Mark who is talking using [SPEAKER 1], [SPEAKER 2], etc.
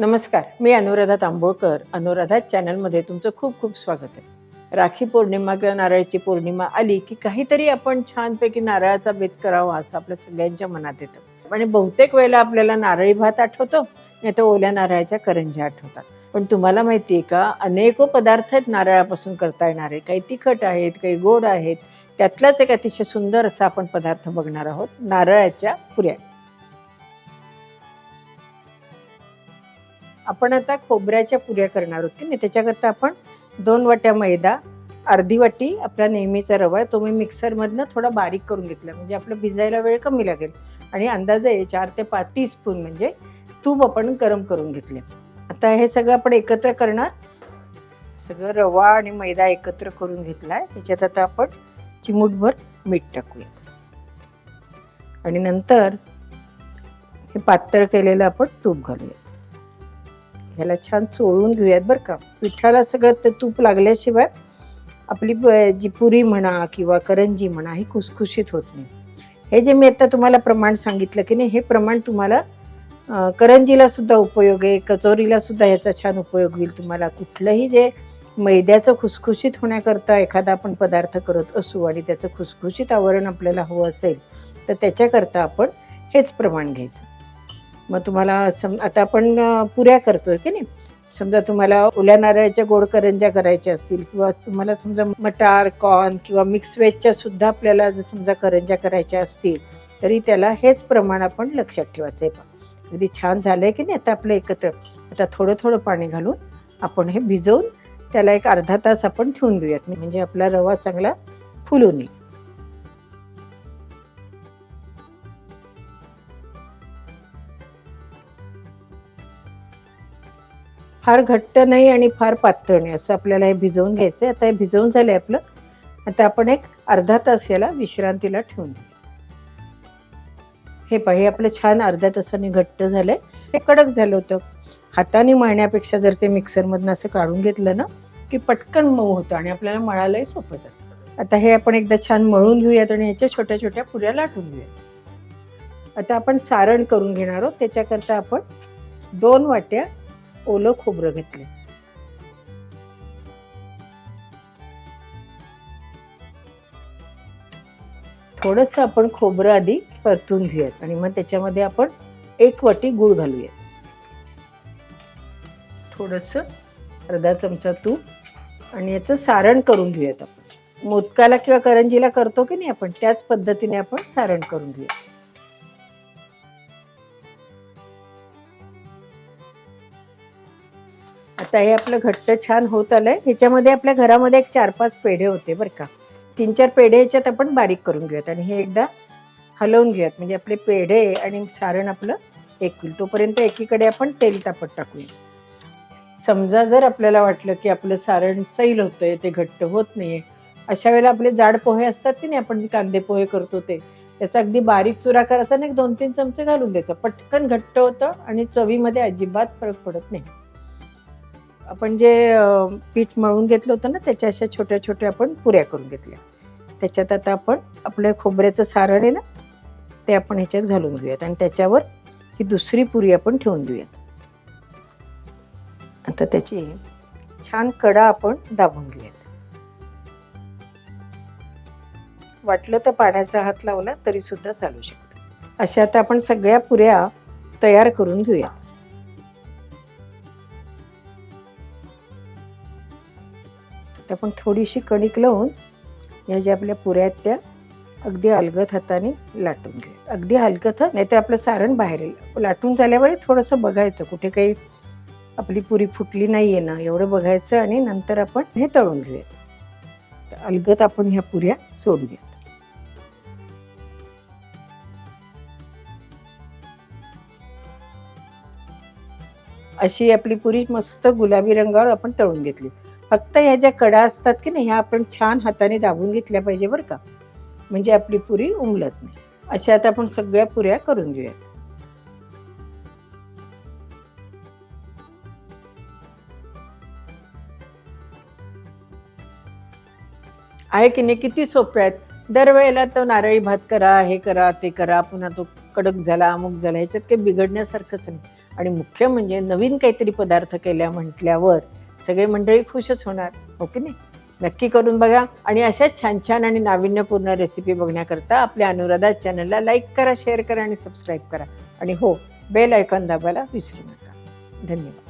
[SPEAKER 1] नमस्कार मी अनुराधा तांबोळकर. अनुराधा चॅनलमध्ये तुमचं खूप खूप स्वागत आहे. राखी पौर्णिमा किंवा नारळाची पौर्णिमा आली की काहीतरी आपण छानपैकी नारळाचा बेत करावा असं आपल्या सगळ्यांच्या मनात येतं. आणि बहुतेक वेळेला आपल्याला नारळी भात आठवतो नाही तर ओल्या नारळाच्या करंज्या आठवतात. पण तुम्हाला माहिती आहे का अनेको पदार्थ आहेत नारळापासून करता येणारे. काही तिखट आहेत काही गोड आहेत. त्यातलाच एक अतिशय सुंदर असा आपण पदार्थ बघणार आहोत नारळाच्या पुऱ्या. आपण आता खोबऱ्याच्या पुऱ्या करणार आहोत की त्याच्याकरता आपण दोन वाट्या मैदा अर्धी वाटी आपला नेहमीचा रवा आहे तो मी मिक्सरमधनं थोडा बारीक करून घेतला. म्हणजे आपलं भिजायला वेळ कमी लागेल. आणि अंदाजे चार ते पाच टी स्पून म्हणजे तूप आपण गरम करून घेतले. आता हे सगळं आपण एकत्र करणार. सगळं रवा आणि मैदा एकत्र करून घेतला आहे त्याच्यात आता आपण चिमूटभर मीठ टाकूया. आणि नंतर हे पातळ केलेलं आपण तूप घालूया. ह्याला छान चोळून घेऊयात बरं का. पिठाला सगळं ते तूप लागल्याशिवाय आपली जी पुरी म्हणा किंवा करंजी म्हणा ही खुसखुशीत होत नाही. हे जे मी आता तुम्हाला प्रमाण सांगितलं की नाही हे प्रमाण तुम्हाला करंजीला सुद्धा उपयोग आहे कचोरीला सुद्धा ह्याचा छान उपयोग होईल तुम्हाला. कुठलंही जे मैद्याचं खुसखुशीत होण्याकरता एखादा आपण पदार्थ करत असू आणि त्याचं खुसखुशीत आवरण आपल्याला हवं असेल तर त्याच्याकरता आपण हेच प्रमाण घ्यायचं. मग तुम्हाला सम आता आपण पुऱ्या करतोय की नाही? समजा तुम्हाला ओल्या नारळाच्या गोड करंज्या करायच्या असतील किंवा तुम्हाला समजा मटार कॉर्न किंवा मिक्स वेजच्या सुद्धा आपल्याला जर समजा करंज्या करायच्या असतील तरी त्याला हेच प्रमाण आपण लक्षात ठेवायचं आहे अगदी छान झालंय की नाही आता आपलं एकत्र? आता थोडं थोडं पाणी घालून आपण हे भिजवून त्याला एक अर्धा तास आपण ठेवून देऊयात. म्हणजे आपला रवा चांगला फुलून येईल. फार घट्ट नाही आणि फार पातळ नाही. असं आपल्याला हे भिजवून घ्यायचं आहे आता हे भिजवून झालं आहे आपलं. आता आपण एक अर्धा तास याला विश्रांतीला ठेवून देऊ. हे पाहि हे आपलं छान अर्ध्या तासाने घट्ट झालं आहे हे कडक झालं होतं. हाताने मळण्यापेक्षा जर ते मिक्सरमधनं असं काढून घेतलं ना की पटकन मऊ होतं आणि आपल्याला मळायलाही सोपं जातं. आता हे आपण एकदा छान मळून घेऊयात आणि याच्या छोट्या छोट्या पुऱ्या लाटून घेऊयात. आता आपण सारण करून घेणार आहोत. त्याच्याकरता आपण दोन वाट्या ओलं खोबरं घेतलं थोडंसं आपण खोबरं आधी परतून घेऊयात आणि मग त्याच्यामध्ये आपण एक वाटी गूळ घालूयात. थोडंसं अर्धा चमचा तूप आणि याचं सारण करून घेऊयात आपण. मोदकाला किंवा करंजीला करतो की नाही आपण त्याच पद्धतीने आपण सारण करून घेऊया आता हे आपलं घट्ट छान होत आलंय. ह्याच्यामध्ये आपल्या घरामध्ये एक चार पाच पेढे होते बरं का. तीन चार पेढे ह्याच्यात आपण बारीक करून घेऊयात आणि हे एकदा हलवून घेऊयात. म्हणजे आपले पेढे आणि सारण आपलं एक होईल. तोपर्यंत एकीकडे आपण तेल तापत टाकूया. समजा जर आपल्याला वाटलं की आपलं सारण सैल होतंय ते घट्ट होत नाहीये अशा वेळेला आपले जाड पोहे असतात की नाही आपण कांदे पोहे करतो ते त्याचा अगदी बारीक चुरा करायचा आणि एक दोन तीन चमचे घालून द्यायचा. पटकन घट्ट होतं आणि चवीमध्ये अजिबात फरक पडत नाही. आपण जे पीठ मळून घेतलं होतं ना त्याच्या अशा छोट्या छोट्या आपण पुऱ्या करून घेतल्या. त्याच्यात आता आपण आपलं खोबऱ्याचं सारण आहे ना ते आपण ह्याच्यात घालून घेऊयात. आणि त्याच्यावर ही दुसरी पुरी आपण ठेवून देऊयात. आता त्याची छान कडा आपण दाबून घेऊयात. वाटलं तर पाण्याचा हात लावला तरी सुद्धा चालू शकतं. अशा आता आपण सगळ्या पुऱ्या तयार करून घेऊया आता आपण थोडीशी कणिक लावून ह्या ज्या आपल्या पुऱ्या आहेत त्या अगदी अलगत हाताने लाटून घेऊया अगदी हलकत नाही तर आपलं सारण बाहेर येईल. लाटून झाल्यावर थोडंसं बघायचं. कुठे काही आपली पुरी फुटली नाही आहे ना एवढं बघायचं आणि नंतर आपण हे तळून घेऊयात अलगत आपण ह्या पुऱ्या सोडूया अशी आपली पुरी मस्त गुलाबी रंगावर आपण तळून घेतली. फक्त ह्या ज्या कडा असतात की नाही ह्या आपण छान हाताने दाबून घेतल्या पाहिजे बरं का. म्हणजे आपली पुरी उमलत नाही. अशा आता आपण सगळ्या पुऱ्या करून घेऊयात. आहे की नाही किती सोप्या आहेत. दरवेळेला तो नारळी भात करा हे करा ते करा पुन्हा तो कडक झाला अमुक झाला ह्याच्यात काही बिघडण्यासारखंच नाही. आणि मुख्य म्हणजे नवीन काहीतरी पदार्थ केल्या म्हटल्यावर सगळे मंडळी खुशच होणार हो ओके नाही? नक्की करून बघा आणि अशाच छान छान आणि नाविन्यपूर्ण रेसिपी बघण्याकरता आपल्या अनुराधा चॅनलला लाईक करा शेअर करा आणि सबस्क्राईब करा. आणि हो बेल आयकॉन दाबायला विसरू नका. धन्यवाद.